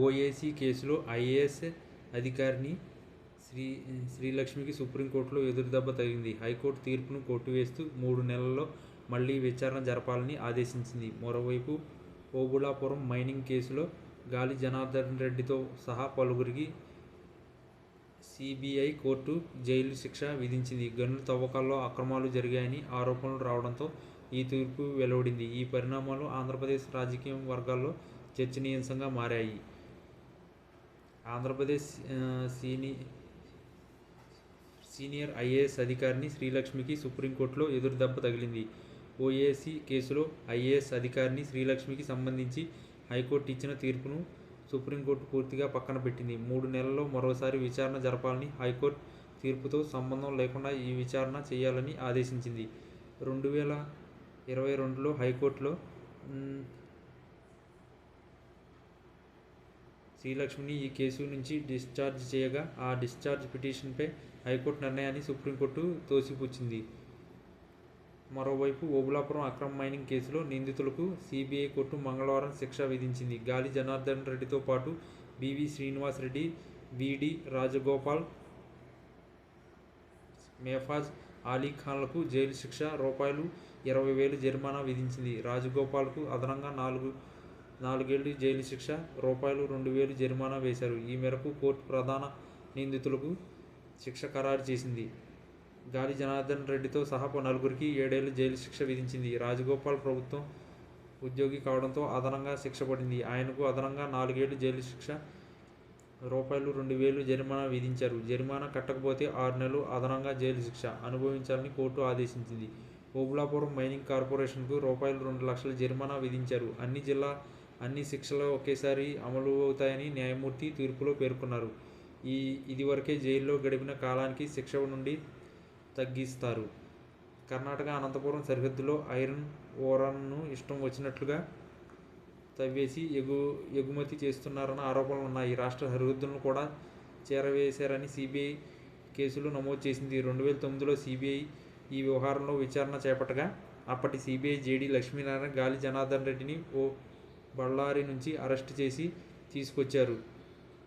OAC కేసులో IAS అధికారిని శ్రీ శ్రీలక్ష్మికి సుప్రీంకోర్టులో ఎదురుదెబ్బ తగిలింది. హైకోర్టు తీర్పును కొట్టివేస్తూ మూడు నెలల్లో మళ్ళీ విచారణ జరపాలని ఆదేశించింది. మరోవైపు ఓబుళాపురం మైనింగ్ కేసులో గాలి జనార్దన్ రెడ్డితో సహా పలువురికి సిబిఐ కోర్టు జైలు శిక్ష విధించింది. గనుల తవ్వకాల్లో అక్రమాలు జరిగాయని ఆరోపణలు రావడంతో ఈ తీర్పు వెలువడింది. ఈ పరిణామాలు ఆంధ్రప్రదేశ్ రాజకీయ వర్గాల్లో చర్చనీయాంశంగా మారాయి. ఆంధ్రప్రదేశ్ సీని సీనియర్ ఐఏఎస్ అధికారిని శ్రీలక్ష్మికి సుప్రీంకోర్టులో ఎదురుదెబ్బ తగిలింది. ఓఏసీ కేసులో ఐఏఎస్ అధికారిని శ్రీలక్ష్మికి సంబంధించి హైకోర్టు ఇచ్చిన తీర్పును సుప్రీంకోర్టు పూర్తిగా పక్కన పెట్టింది. మూడు నెలల్లో మరోసారి విచారణ జరపాలని హైకోర్టు తీర్పుతో సంబంధం లేకుండా ఈ విచారణ చేయాలని ఆదేశించింది. రెండు వేల ఇరవై రెండులో హైకోర్టులో శ్రీలక్ష్మిని ఈ కేసు నుంచి డిశ్చార్జ్ చేయగా ఆ డిశ్చార్జ్ పిటిషన్పై హైకోర్టు నిర్ణయాన్ని సుప్రీంకోర్టు తోసిపుచ్చింది. మరోవైపు ఓబులాపురం అక్రమ మైనింగ్ కేసులో నిందితులకు సిబిఐ కోర్టు మంగళవారం శిక్ష విధించింది. గాలి జనార్దన్ రెడ్డితో పాటు B V Srinivas Reddy V D Rajagopal Mefaz Ali ఖాన్లకు జైలు శిక్ష రూపాయలు ఇరవై వేలు జరిమానా విధించింది. రాజగోపాల్కు అదనంగా నాలుగు నాలుగేళ్ళు జైలు శిక్ష రూపాయలు రెండు వేలు జరిమానా వేశారు. ఈ మేరకు కోర్టు ప్రధాన నిందితులకు శిక్ష ఖరారు చేసింది. గాలి జనార్దన్ రెడ్డితో సహా నలుగురికి ఏడేళ్ళు జైలు శిక్ష విధించింది. రాజగోపాల్ ప్రభుత్వం ఉద్యోగి కావడంతో అదనంగా శిక్ష పడింది. ఆయనకు అదనంగా నాలుగేళ్ళు జైలు శిక్ష రూపాయలు రెండు వేలు జరిమానా విధించారు. జరిమానా కట్టకపోతే ఆరు నెలలు అదనంగా జైలు శిక్ష అనుభవించాలని కోర్టు ఆదేశించింది. ఓబులాపురం మైనింగ్ కార్పొరేషన్కు రూపాయలు రెండు లక్షల జరిమానా విధించారు. అన్ని జిల్లా అన్ని శిక్షలు ఒకేసారి అమలు అవుతాయని న్యాయమూర్తి తీర్పులో పేర్కొన్నారు. ఈ ఇదివరకే జైల్లో గడిపిన కాలానికి శిక్ష నుండి తగ్గిస్తారు. కర్ణాటక అనంతపురం సరిహద్దులో ఐరన్ ఓరన్ను ఇష్టం వచ్చినట్లుగా తవ్వేసి ఎగు ఎగుమతి చేస్తున్నారన్న ఆరోపణలు ఉన్నాయి. రాష్ట్ర సరిహద్దులను కూడా చేరవేశారని సిబిఐ కేసులు నమోదు చేసింది. రెండు వేల తొమ్మిదిలో సిబిఐ ఈ వ్యవహారంలో విచారణ చేపట్టగా అప్పటి సిబిఐ జేడీ లక్ష్మీనారాయణ గాలి జనార్దన్ రెడ్డిని ఓ బళ్ళారి నుంచి అరెస్ట్ చేసి తీసుకొచ్చారు.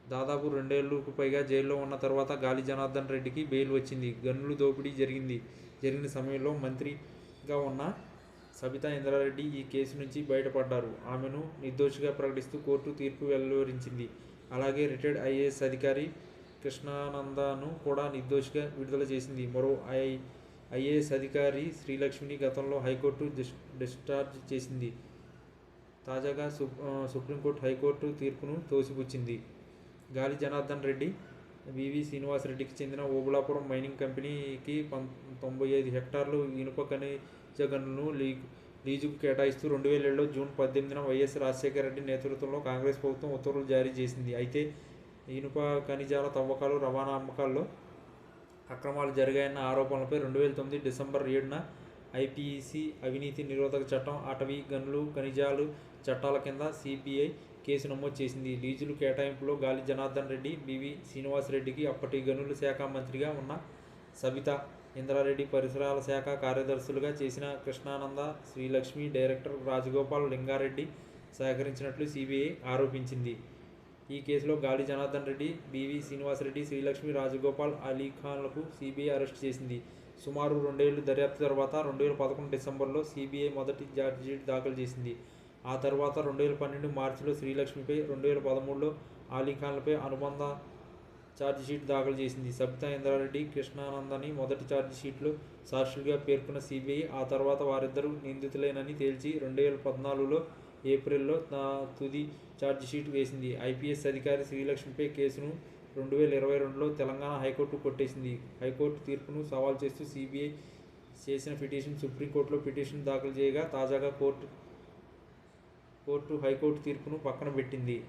దాదాపు రెండేళ్ళకు పైగా జైల్లో ఉన్న తర్వాత గాలి జనార్దన్ రెడ్డికి బెయిల్ వచ్చింది. గన్నులు దోపిడీ జరిగింది. జరిగిన సమయంలో మంత్రిగా ఉన్న సబితా ఇంద్రారెడ్డి ఈ కేసు నుంచి బయటపడ్డారు. ఆమెను నిర్దోషిగా ప్రకటిస్తూ కోర్టు తీర్పు వెలువరించింది. అలాగే రిటైర్డ్ ఐఏఎస్ అధికారి కృష్ణానందను కూడా నిర్దోషిగా విడుదల చేసింది. మరో ఐ ఐఏఎస్ అధికారి శ్రీలక్ష్మిని గతంలో హైకోర్టు డిస్ డిశ్చార్జ్ చేసింది. తాజాగా సు సుప్రీంకోర్టు హైకోర్టు తీర్పును తోసిపుచ్చింది. గాలి జనార్దన్ రెడ్డి వివి శ్రీనివాసరెడ్డికి చెందిన ఓబులాపురం మైనింగ్ కంపెనీకి పం తొంభై ఐదు హెక్టార్లు ఇనుప ఖనిజ గనులను లీ లీజుకు కేటాయిస్తూ రెండు వేల ఏడులో జూన్ పద్దెనిమిదిన వైఎస్ రాజశేఖర రెడ్డి నేతృత్వంలో కాంగ్రెస్ ప్రభుత్వం ఉత్తర్వులు జారీ చేసింది. అయితే ఇనుప ఖనిజాల తవ్వకాలు రవాణా అమ్మకాల్లో అక్రమాలు జరిగాయన్న ఆరోపణలపై రెండు వేల తొమ్మిది డిసెంబర్ ఏడున ఐపీసీ అవినీతి నిరోధక చట్టం అటవీ గనులు ఖనిజాలు చట్టాల కింద సిబిఐ కేసు నమోదు చేసింది. లీజులు కేటాయింపులో గాలి జనార్దన్ రెడ్డి బివి శ్రీనివాసరెడ్డికి అప్పటి గనుల శాఖ మంత్రిగా ఉన్న సబిత ఇంద్రారెడ్డి పరిసరాల శాఖ కార్యదర్శులుగా చేసిన కృష్ణానంద శ్రీలక్ష్మి డైరెక్టర్ రాజగోపాల్ లింగారెడ్డి సహకరించినట్లు సిబిఐ ఆరోపించింది. ఈ కేసులో గాలి జనార్దన్ రెడ్డి బివి శ్రీనివాసరెడ్డి శ్రీలక్ష్మి రాజగోపాల్ అలీఖాన్లకు సిబిఐ అరెస్ట్ చేసింది. సుమారు రెండేళ్ళు దర్యాప్తు తర్వాత రెండు వేల పదకొండు డిసెంబర్లో సిబిఐ మొదటి ఛార్జ్షీట్ దాఖలు చేసింది. ఆ తర్వాత రెండు వేల పన్నెండు మార్చిలో శ్రీలక్ష్మిపై రెండు వేల పదమూడులో అలీఖాన్లపై అనుబంధ ఛార్జ్షీట్ దాఖలు చేసింది. సబితా ఇంద్రారెడ్డి కృష్ణానందని మొదటి ఛార్జ్షీట్లో సాక్షులుగా పేర్కొన్న సిబిఐ ఆ తర్వాత వారిద్దరూ నిందితులేనని తేల్చి రెండు వేల పద్నాలుగులో ఏప్రిల్లో తా- తుది ఛార్జ్షీట్ వేసింది. ఐపీఎస్ అధికారి శ్రీలక్ష్మిపై కేసును రెండు వేల ఇరవై రెండులో తెలంగాణ హైకోర్టు కొట్టేసింది. హైకోర్టు తీర్పును సవాల్ చేస్తూ సిబిఐ చేసిన పిటిషన్ సుప్రీంకోర్టులో పిటిషన్ దాఖలు చేయగా తాజాగా కోర్టు కోర్టు హైకోర్టు తీర్పును పక్కన పెట్టింది.